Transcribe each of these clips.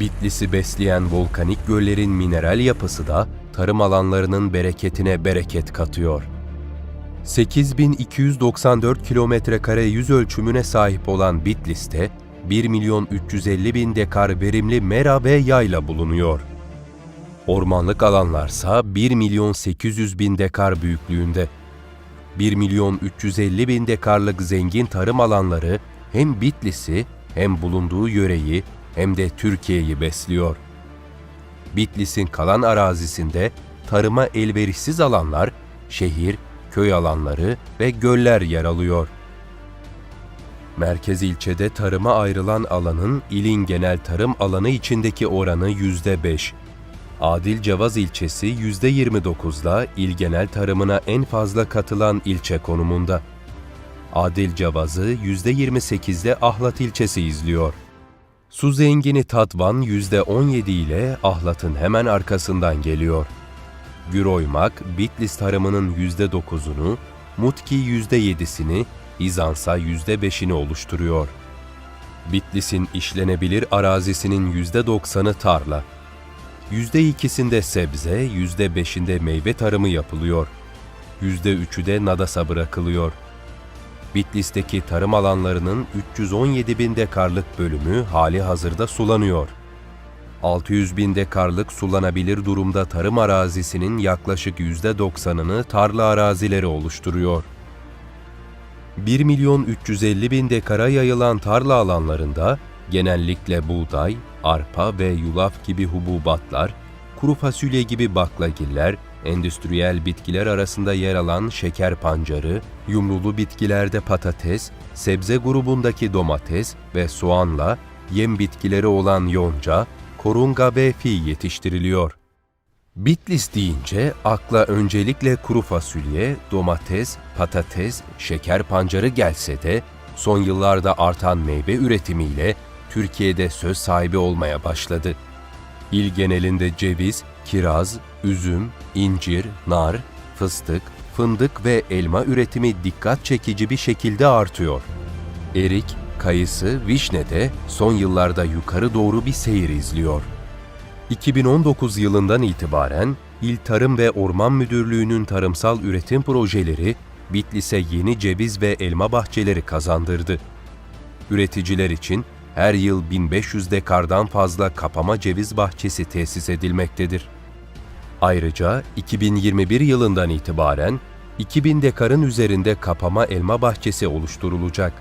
Bitlis'i besleyen volkanik göllerin mineral yapısı da tarım alanlarının bereketine bereket katıyor. 8294 kilometre kare yüz ölçümüne sahip olan Bitlis'te 1 milyon 350 bin dekar verimli mera ve yayla bulunuyor. Ormanlık alanlarsa 1 milyon 800 bin dekar büyüklüğünde. 1 milyon 350 bin dekarlık zengin tarım alanları hem Bitlis'i hem bulunduğu yöreyi hem de Türkiye'yi besliyor. Bitlis'in kalan arazisinde tarıma elverişsiz alanlar, şehir, köy alanları ve göller yer alıyor. Merkez ilçede tarıma ayrılan alanın ilin genel tarım alanı içindeki oranı %5. Adil Cavaz ilçesi %29'la il genel tarımına en fazla katılan ilçe konumunda. Adil Cavaz'ı %28'de Ahlat ilçesi izliyor. Su zengini Tatvan %17 ile Ahlat'ın hemen arkasından geliyor. Güroymak, Bitlis tarımının %9'unu, Mutki %7'sini, İzansa %5'ini oluşturuyor. Bitlis'in işlenebilir arazisinin %90'ı tarla. %2'sinde sebze, %5'inde meyve tarımı yapılıyor. %3'ü de nadasa bırakılıyor. Bitlis'teki tarım alanlarının 317 bin dekarlık bölümü hali hazırda sulanıyor. 600 bin dekarlık sulanabilir durumda tarım arazisinin yaklaşık %90'ını tarla arazileri oluşturuyor. 1 milyon 350 bin dekara yayılan tarla alanlarında genellikle buğday, arpa ve yulaf gibi hububatlar, kuru fasulye gibi baklagiller, endüstriyel bitkiler arasında yer alan şeker pancarı, yumrulu bitkilerde patates, sebze grubundaki domates ve soğanla yem bitkileri olan yonca, korunga ve fi yetiştiriliyor. Bitlis deyince akla öncelikle kuru fasulye, domates, patates, şeker pancarı gelse de son yıllarda artan meyve üretimiyle Türkiye'de söz sahibi olmaya başladı. İl genelinde ceviz, kiraz, üzüm, incir, nar, fıstık, fındık ve elma üretimi dikkat çekici bir şekilde artıyor. Erik, kayısı, vişne de son yıllarda yukarı doğru bir seyir izliyor. 2019 yılından itibaren İl Tarım ve Orman Müdürlüğü'nün tarımsal üretim projeleri Bitlis'e yeni ceviz ve elma bahçeleri kazandırdı. Üreticiler için her yıl 1500 dekardan fazla kapama ceviz bahçesi tesis edilmektedir. Ayrıca 2021 yılından itibaren 2000 dekarın üzerinde kapama elma bahçesi oluşturulacak.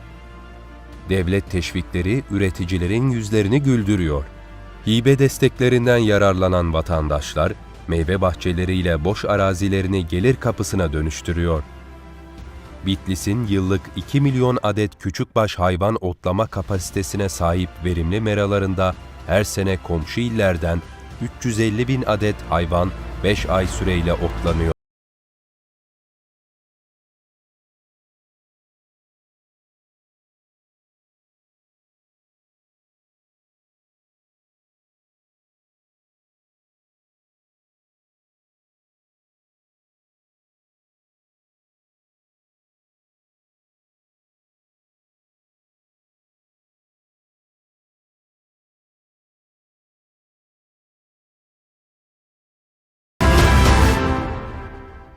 Devlet teşvikleri üreticilerin yüzlerini güldürüyor. Hibe desteklerinden yararlanan vatandaşlar, meyve bahçeleriyle boş arazilerini gelir kapısına dönüştürüyor. Bitlis'in yıllık 2 milyon adet küçükbaş hayvan otlama kapasitesine sahip verimli meralarında her sene komşu illerden 350 bin adet hayvan 5 ay süreyle otlanıyor.